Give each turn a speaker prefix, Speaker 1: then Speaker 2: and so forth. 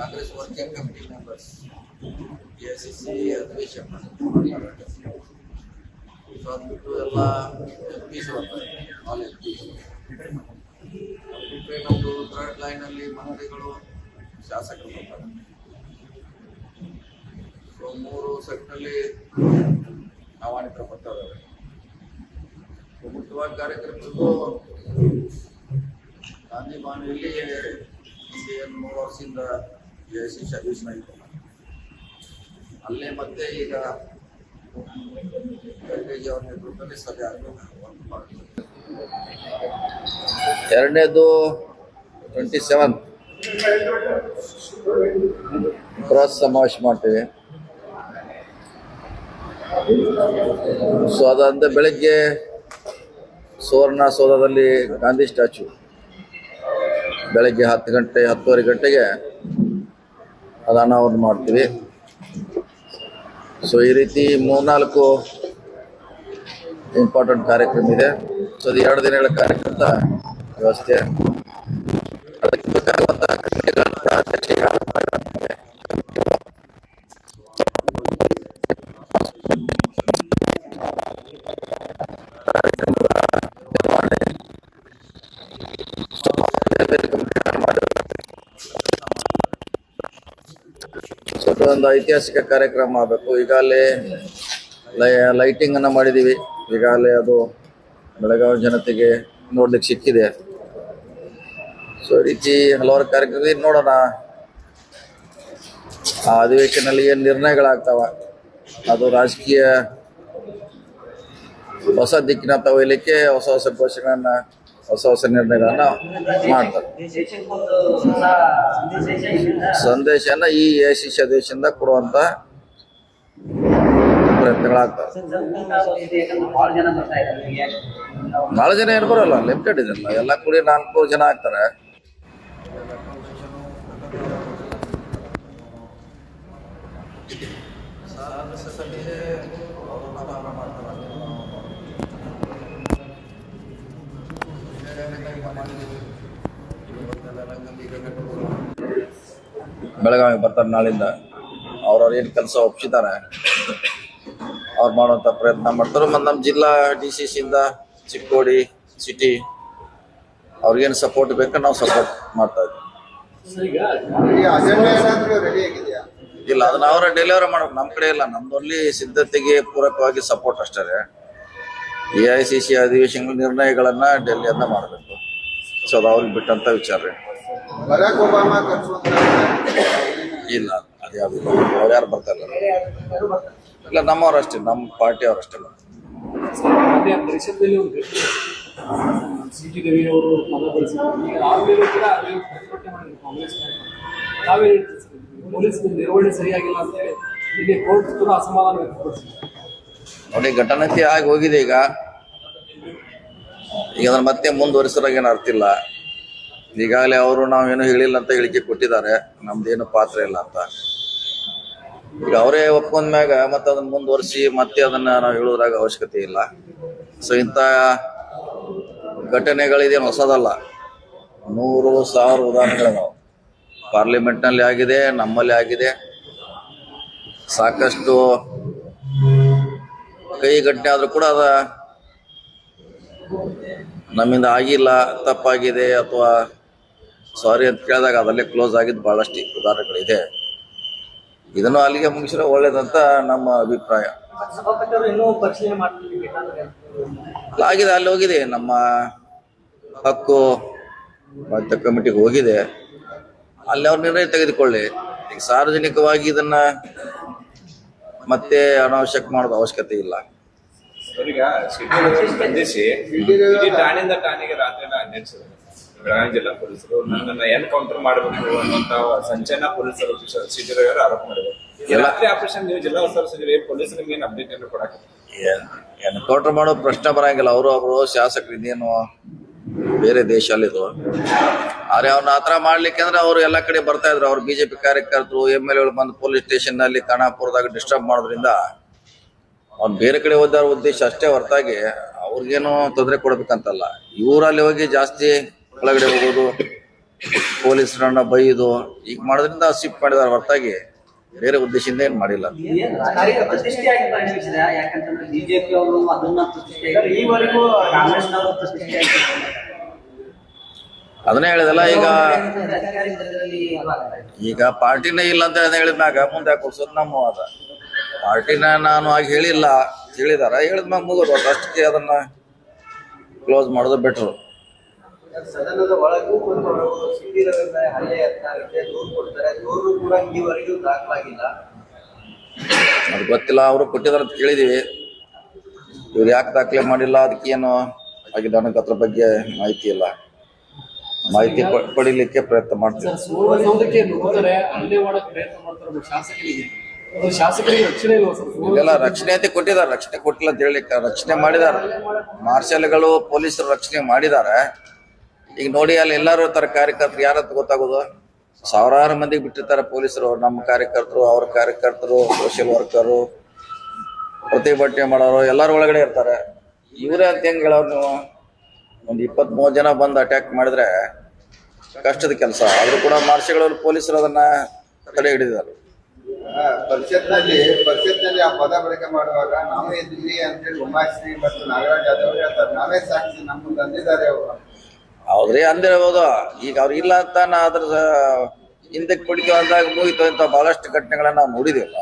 Speaker 1: Congress working committee members ACC ಅಧ್ಯಕ್ಷ so ಅದು ಬಿಟ್ಟು ಎಲ್ಲ ಎಂ ಪಿಸ್ ಬರ್ತಾರೆ ಆಲ್ ಎಂ ಪಿಸ್ ಬಿಟ್ಟರೆ ನಮ್ಮದು ಥರ್ಡ್ ಲೈನಲ್ಲಿ ಮಂತ್ರಿಗಳು ಶಾಸಕರು ಬರ್ತಾರೆ ಸೊ ಮೂರು ಸೆಟ್ನಲ್ಲಿ ಆಹ್ವಾನಿತರ ಬರ್ತಾ ಸೊ ಮುಖ್ಯವಾಗಿ ಕಾರ್ಯಕ್ರಮದ್ದು ಗಾಂಧಿ ಭವನದಲ್ಲಿ ಹಿಂದೆ ಏನು ಮೂರು ವರ್ಷದಿಂದ ಎ ಸಿ ಅಲ್ಲೇ ಮತ್ತೆ ಈಗ ಎರಡನೇದು ಟ್ವೆಂಟಿ ಸೆವೆನ್ ಬೃಹತ್ ಸಮಾವೇಶ ಮಾಡ್ತೀವಿ. ಸೊ ಅದಂದ ಬೆಳಗ್ಗೆ ಸುವರ್ಣ ಸೌಧದಲ್ಲಿ ಗಾಂಧಿ ಸ್ಟ್ಯಾಚು. ಬೆಳಗ್ಗೆ ಹತ್ತು ಗಂಟೆ, ಹತ್ತುವರೆ ಗಂಟೆಗೆ ಅದು ಅನಾವರಣ ಮಾಡ್ತೀವಿ. ಸೊ ಈ ರೀತಿ ಮೂರ್ನಾಲ್ಕು ಇಂಪಾರ್ಟೆಂಟ್ ಕಾರ್ಯಕ್ರಮ ಇದೆ. ಸೊ ಅದು ಎರಡು ದಿನಗಳ ಕಾರ್ಯಕ್ರಮದ ವ್ಯವಸ್ಥೆ. ಅದಕ್ಕೆ ಬೇಕಾಗುವಂಥ ಕಮಿಟಿಗಳನ್ನು ಕೂಡ ಅಧ್ಯಕ್ಷರಿಗೆ ಮಾಡಿದ್ದಾರೆ. ಕಾರ್ಯಕ್ರಮದ ನಿರ್ವಹಣೆ ಸೊ ಬೇರೆ ಬೇರೆ ಕಮಿಟಿಗಳನ್ನು ಮಾಡಿದ್ದಾರೆ ಸೊ ಅದು ಒಂದು ಐತಿಹಾಸಿಕ ಕಾರ್ಯಕ್ರಮ ಆಗಬೇಕು. ಈಗಾಗಲೇ ಲೈ ಲೈಟಿಂಗ್ ಅನ್ನ ಮಾಡಿದೀವಿ. ಈಗಾಗಲೇ ಅದು ಬೆಳಗಾವಿ ಜನತೆಗೆ ನೋಡ್ಲಿಕ್ಕೆ ಸಿಕ್ಕಿದೆ. ಸೊ ಈ ರೀತಿ ಹಲವಾರು ಕಾರ್ಯಕ್ರಮ ನೋಡೋಣ. ಆ ಅಧಿವೇಶನಲ್ಲಿ ಏನು ನಿರ್ಣಯಗಳಾಗ್ತಾವ? ಅದು ರಾಜಕೀಯ ಹೊಸ ದಿಕ್ಕಿನ ತಗೊಳ್ಲಿಕ್ಕೆ ಹೊಸ ಹೊಸ ಘೋಷಣೆಗಳನ್ನ ಹೊಸ ಹೊಸ ನಿರ್ಣಯಗಳನ್ನ ಮಾಡ್ತಾರೆ. ಸಂದೇಶನ ಈ ಎ ಸಿ ದೇಶದಿಂದ ಕೊಡುವಂತ ಪ್ರಯತ್ನಗಳಾಗ್ತವೆ.
Speaker 2: ಬಹಳ ಜನ
Speaker 1: ಏನ್ ಬರೋಲ್ಲ ಲಿಮಿಟೆಡ್ ಇದೆಲ್ಲ. ಎಲ್ಲ ಕೂಡಿ ನಾಲ್ಕು ಜನ ಆಗ್ತಾರೆ. ಬೆಳಗಾವಿ ಬರ್ತಾರೆ ನಾಳಿಂದ. ಅವ್ರವ್ರು ಏನು ಕೆಲಸ ಒಪ್ಸಿದ್ದಾರೆ ಅವ್ರು ಮಾಡುವಂಥ ಪ್ರಯತ್ನ ಮಾಡ್ತಾರೆ. ಮತ್ತು ನಮ್ಮ ಜಿಲ್ಲಾ ಡಿ ಸಿ ಸಿಯಿಂದ ಚಿಕ್ಕೋಡಿ ಸಿಟಿ ಅವ್ರಿಗೇನು ಸಪೋರ್ಟ್ ಬೇಕು ನಾವು ಸಪೋರ್ಟ್ ಮಾಡ್ತಾ ಇದ್ದೀವಿ. ಇಲ್ಲ, ಅದನ್ನ ಅವರ ಡೆಲಿವರಿ ಮಾಡ್ಬೇಕು. ನಮ್ಮ ಕಡೆ ಇಲ್ಲ. ನಮ್ದಲ್ಲಿ ಸಿದ್ಧತೆಗೆ ಪೂರಕವಾಗಿ ಸಪೋರ್ಟ್ ಅಷ್ಟೇ ಎ ಐ ಸಿ ಸಿ ಅಧಿವೇಶನ ನಿರ್ಣಯಗಳನ್ನು ಡೆಲ್ಲಿಯಿಂದ ಮಾಡಬೇಕು. ಸೊ ಅದು ಅವ್ರಿಗೆ ಬಿಟ್ಟಂತ ವಿಚಾರ ರೀ.
Speaker 3: ಬರಾಕ್ ಒಬಾಮಾ ಕರ್ಸುವಂತ
Speaker 1: ಇಲ್ಲ ಅದು ಯಾವುದು ಅವ್ರು ಯಾರು ಬರ್ತಾ ಇಲ್ಲ? ನಮ್ಮವರಷ್ಟೇ ನಮ್ಮವ್ರು ಅಷ್ಟೇ ನಮ್ಮ ಪಾರ್ಟಿ ಅವರಷ್ಟೇ ಅಷ್ಟೇ ಬರ್ತಾರೆ
Speaker 4: ಮತ್ತೆ ಪರಿಷತ್ನಲ್ಲಿ ಒಂದು ಸಿ. ಟಿ. ರವಿ ಅವರು ಪದ ಬಳಸಿದ್ರು ಆಮೇಲೆ ಕೂಡ ಅದೇ ಪ್ರತಿಭಟನೆ ಮಾಡಿದ್ರು ಕಾಂಗ್ರೆಸ್ ನಾಯಕರು. ತಾವೇ ಹೇಳ್ತೀರಿ ಪೊಲೀಸ್ ನಿರ್ವಹಣೆ ಸರಿಯಾಗಿಲ್ಲ ಅಂತ ಹೇಳಿ ಇಲ್ಲಿ ಕೋರ್ಟ್ ಕೂಡ ಅಸಮಾಧಾನ ವ್ಯಕ್ತಪಡಿಸಿದ್ರು
Speaker 1: ನೋಡಿ ಘಟನೆ ಆಗಿ ಹೋಗಿದೆ ಈಗ. ಈಗ ಅದನ್ನ ಮತ್ತೆ ಮುಂದುವರಿಸೋರಾಗ ಏನು ಅರ್ಥ ಇಲ್ಲ. ಈಗಾಗಲೇ ಅವರು ನಾವೇನು ಹೇಳಿಲ್ಲ ಅಂತ ಹೇಳಿಕೆ ಕೊಟ್ಟಿದ್ದಾರೆ. ನಮ್ದೇನು ಪಾತ್ರ ಇಲ್ಲ ಅಂತ. ಈಗ ಅವರೇ ಒಪ್ಕೊಂಡ್ಮ್ಯಾಗ ಮತ್ತೆ ಅದನ್ನ ಮುಂದುವರಿಸಿ ಮತ್ತೆ ಅದನ್ನ ನಾವು ಹೇಳೋದ್ರಾಗ ಅವಶ್ಯಕತೆ ಇಲ್ಲ. ಸೊ ಇಂಥ ಘಟನೆಗಳಿದೇನು ಹೊಸದಲ್ಲ. ನೂರು ಸಾವಿರ ಉದಾಹರಣೆಗಳಿದಾವೆ ಪಾರ್ಲಿಮೆಂಟ್ನಲ್ಲಿ ಆಗಿದೆ, ನಮ್ಮಲ್ಲಿ ಆಗಿದೆ. ಸಾಕಷ್ಟು ಕೈ ಘಟನೆ ಆದ್ರೂ ಕೂಡ ಅದ. ನಮ್ಮಿಂದ ಆಗಿಲ್ಲ, ತಪ್ಪಾಗಿದೆ ಅಥವಾ ಸಾರಿ ಅಂತ ಕೇಳಿದಾಗ ಅದಲ್ಲೇ ಕ್ಲೋಸ್ ಆಗಿದ್ದು ಬಹಳಷ್ಟು ಉದಾಹರಣೆಗಳಿದೆ. ಇದನ್ನು ಅಲ್ಲಿಗೆ ಮುಗಿಸಿದ್ರೆ ಒಳ್ಳೇದಂತ ನಮ್ಮ ಅಭಿಪ್ರಾಯ. ಆಗಿದೆ ಅಲ್ಲಿ ಹೋಗಿದೆ. ನಮ್ಮ ಹಕ್ಕು ಮತ್ತು ಕಮಿಟಿಗೆ ಹೋಗಿದೆ. ಅಲ್ಲಿ ಅವ್ರ ನಿರ್ಣಯ ತೆಗೆದುಕೊಳ್ಳಿ. ಈಗ ಸಾರ್ವಜನಿಕವಾಗಿ ಇದನ್ನ ಮತ್ತೆ ಅನಾವಶ್ಯಕ ಮಾಡೋದು ಅವಶ್ಯಕತೆ ಇಲ್ಲ.
Speaker 5: ಸ್ಪಂದಿಸಿ ಠಾಣೆಯಿಂದ ಠಾಣೆಗೆ ರಾತ್ರಿ ಬೆಳಗಾವಿ ಜಿಲ್ಲಾ ಪೊಲೀಸರು. ನನ್ನನ್ನ ಎನ್ಕೌಂಟರ್ ಮಾಡಬೇಕು ಅನ್ನುವಂತ ಸಂಚಲನ ಪೊಲೀಸರು ಆರೋಪ ಮಾಡಿದ್ರು ರಾತ್ರಿ ಆಪರೇಷನ್ ನೀವು ಜಿಲ್ಲಾ ಉಸ್ತುವಾರಿ ಸಚಿವರು ಪೊಲೀಸ್ ನಿಮ್ಗೆ ಏನ್ ಅಪ್ಡೇಟ್ ಏನು ಕೊಡಕ್ಕೆ?
Speaker 1: ಎನ್ಕೌಂಟರ್ ಮಾಡೋ ಪ್ರಶ್ನೆ ಬರಂಗಿಲ್ಲ. ಅವರು ಅವರು ಶಾಸಕರು ಇದೇನು ಬೇರೆ ದೇಶ ಅಲ್ಲಿದು ಆದ್ರೆ ಅವ್ರನ್ನ ಆತರ ಮಾಡ್ಲಿಕ್ಕೆ ಅಂದ್ರೆ ಅವ್ರು ಎಲ್ಲ ಕಡೆ ಬರ್ತಾ ಇದ್ರು. ಅವ್ರು ಬಿಜೆಪಿ ಕಾರ್ಯಕರ್ತರು ಎಂ ಎಲ್ ಎಗಳು ಬಂದು ಪೊಲೀಸ್ ಸ್ಟೇಷನ್ನಲ್ಲಿ ಖಾನಾಪುರದಾಗ ಡಿಸ್ಟರ್ಬ್ ಮಾಡೋದ್ರಿಂದ ಅವ್ನು ಬೇರೆ ಕಡೆ ಹೋದಾರ ಉದ್ದೇಶ ಅಷ್ಟೇ ಹೊರತಾಗಿ ಅವ್ರಿಗೇನು ತೊಂದರೆ ಕೊಡ್ಬೇಕಂತಲ್ಲ. ಇವರಲ್ಲಿ ಹೋಗಿ ಜಾಸ್ತಿ ಒಳಗಡೆ ಹೋಗೋದು ಪೊಲೀಸರನ್ನ ಬೈದು ಈಗ ಮಾಡೋದ್ರಿಂದ ಸಿಪ್ ಮಾಡಿದಾರೆ ಹೊರತಾಗಿ ಬೇರೆ ಉದ್ದೇಶದಿಂದ ಏನು ಮಾಡಿಲ್ಲ.
Speaker 2: ಏನ್ ರಾಜಕೀಯ ಪ್ರತಿಷ್ಠೆಯಾಗಿ ಪರಿಣಮಿಸಿದೆ ಯಾಕಂತಂದ್ರೆ ಬಿಜೆಪಿ ಅವರು ಅದನ್ನ
Speaker 1: ಹೇಳಿದಲ್ಲ ಈಗ ಈಗ ಪಾರ್ಟಿನೇ ಇಲ್ಲ ಅಂತ ಹೇಳಿದ್ಮ್ಯಾಗ ಮುಂದೆ ಕೊಡ್ಸೋದು ನಮ್ಮ ಅದ ಪಾರ್ಟಿನ ನಾನು ಆಗ ಹೇಳಿಲ್ಲ ಹೇಳಿದಾರ ಹೇಳಿದ್ಮ್ಯಾಗ ಮುಗಿದ್ರು. ಅಷ್ಟಕ್ಕೆ ಅದನ್ನ ಕ್ಲೋಸ್ ಮಾಡೋದು ಬೆಟ್ರು
Speaker 3: ಸದನದ ಒಳಗೂ ಮತ್ತು ಹೊರಗೂ ಸಿಟ್ಟಿರವೆಲ್ಲ ಹಲ್ಲೆ ಯತ್ನಾಗುತ್ತೆ ದೂರು ಕೊಡ್ತಾರೆ. ದೂರು ಕೂಡ ಈವರೆಗೂ ದಾಖಲಾಗಿಲ್ಲ.
Speaker 1: ಅದು ಗೊತ್ತಿಲ್ಲ ಅವರು ಕೊಟ್ಟಿದಾರ ಅಂತ ಕೇಳಿದೀವಿ. ಇವ್ರು ಯಾಕೆ ದಾಖಲೆ ಮಾಡಿಲ್ಲ ಅದಕ್ಕೇನು ಆಗಿದೆ ನನಗೆ ಅದ್ರ ಬಗ್ಗೆ ಮಾಹಿತಿ ಇಲ್ಲ. ಮಾಹಿತಿ ಪಡೀಲಿಕ್ಕೆ ಪ್ರಯತ್ನ ಮಾಡ್ತೀವಿ. ಇದೆಲ್ಲ ರಕ್ಷಣೆ ಅಂತ ಕೊಟ್ಟಿದ್ದಾರೆ ರಕ್ಷಣೆ ಕೊಟ್ಟಿಲ್ಲ ಅಂತ ಹೇಳಿ ರಕ್ಷಣೆ ಮಾಡಿದ್ದಾರೆ. ಮಾರ್ಷಲ್ಗಳು ಪೊಲೀಸರು ರಕ್ಷಣೆ ಮಾಡಿದ್ದಾರೆ. ಈಗ ನೋಡಿ, ಅಲ್ಲಿ ಎಲ್ಲರೂ ತರ ಕಾರ್ಯಕರ್ತರು ಯಾರ ಗೊತ್ತಾಗೋದು? ಸಾವಿರಾರು ಮಂದಿಗೆ ಬಿಟ್ಟಿರ್ತಾರೆ ಪೊಲೀಸರು ನಮ್ಮ ಕಾರ್ಯಕರ್ತರು, ಅವ್ರ ಕಾರ್ಯಕರ್ತರು ಸೋಷಿಯಲ್ ವರ್ಕರು ಪ್ರತಿಭಟನೆ ಮಾಡೋರು, ಎಲ್ಲರ ಒಳಗಡೆ ಇರ್ತಾರೆ. ಇವರೇ ಅಂತ ಹೆಂಗ್ ಹೇಳೋರು ನೀವು? ಒಂದು ಇಪ್ಪತ್ತ್ ಮೂವತ್ತು ಜನ ಬಂದು ಅಟ್ಯಾಕ್ ಮಾಡಿದ್ರೆ ಕಷ್ಟದ ಕೆಲಸ. ಆದ್ರೂ ಕೂಡ ಮಾರ್ಷಲ್ಗಳು ಪೊಲೀಸರು ಅದನ್ನ ತಡೆ ಹಿಡಿದಿದ್ದಾರೆ.
Speaker 3: ಪರಿಷತ್ನಲ್ಲಿ ಪರಿಷತ್ನಲ್ಲಿ ಆ ಪದ ಬಳಕೆ ಮಾಡುವಾಗ ನಾವೇ ಇದ್ವಿ ಅಂತೇಳಿ ಉಮಾಶ್ರೀ ಮತ್ತು ನಾಗರಾಜ್ ಯಾದವ್ ಹೇಳ್ತಾರೆ. ನಾವೇ ಸಾಕ್ಷಿ ನಮ್ಮ ತಂದಿದ್ದಾರೆ ಅವರು.
Speaker 1: ಹೌದ್ರಿ ಅಂದಿರಬಹುದು ಈಗ ಅವ್ರು ಇಲ್ಲ ಅಂತ ನಾ ಅದ್ರ ಹಿಂದಕ್ಕೆ ಪುಡಿಕೆ ಅಂದಾಗ ಮುಗಿತು ಅಂತ ಬಹಳಷ್ಟು ಘಟನೆಗಳನ್ನ ನಾವು ನೋಡಿದಿವಲ್ಲ.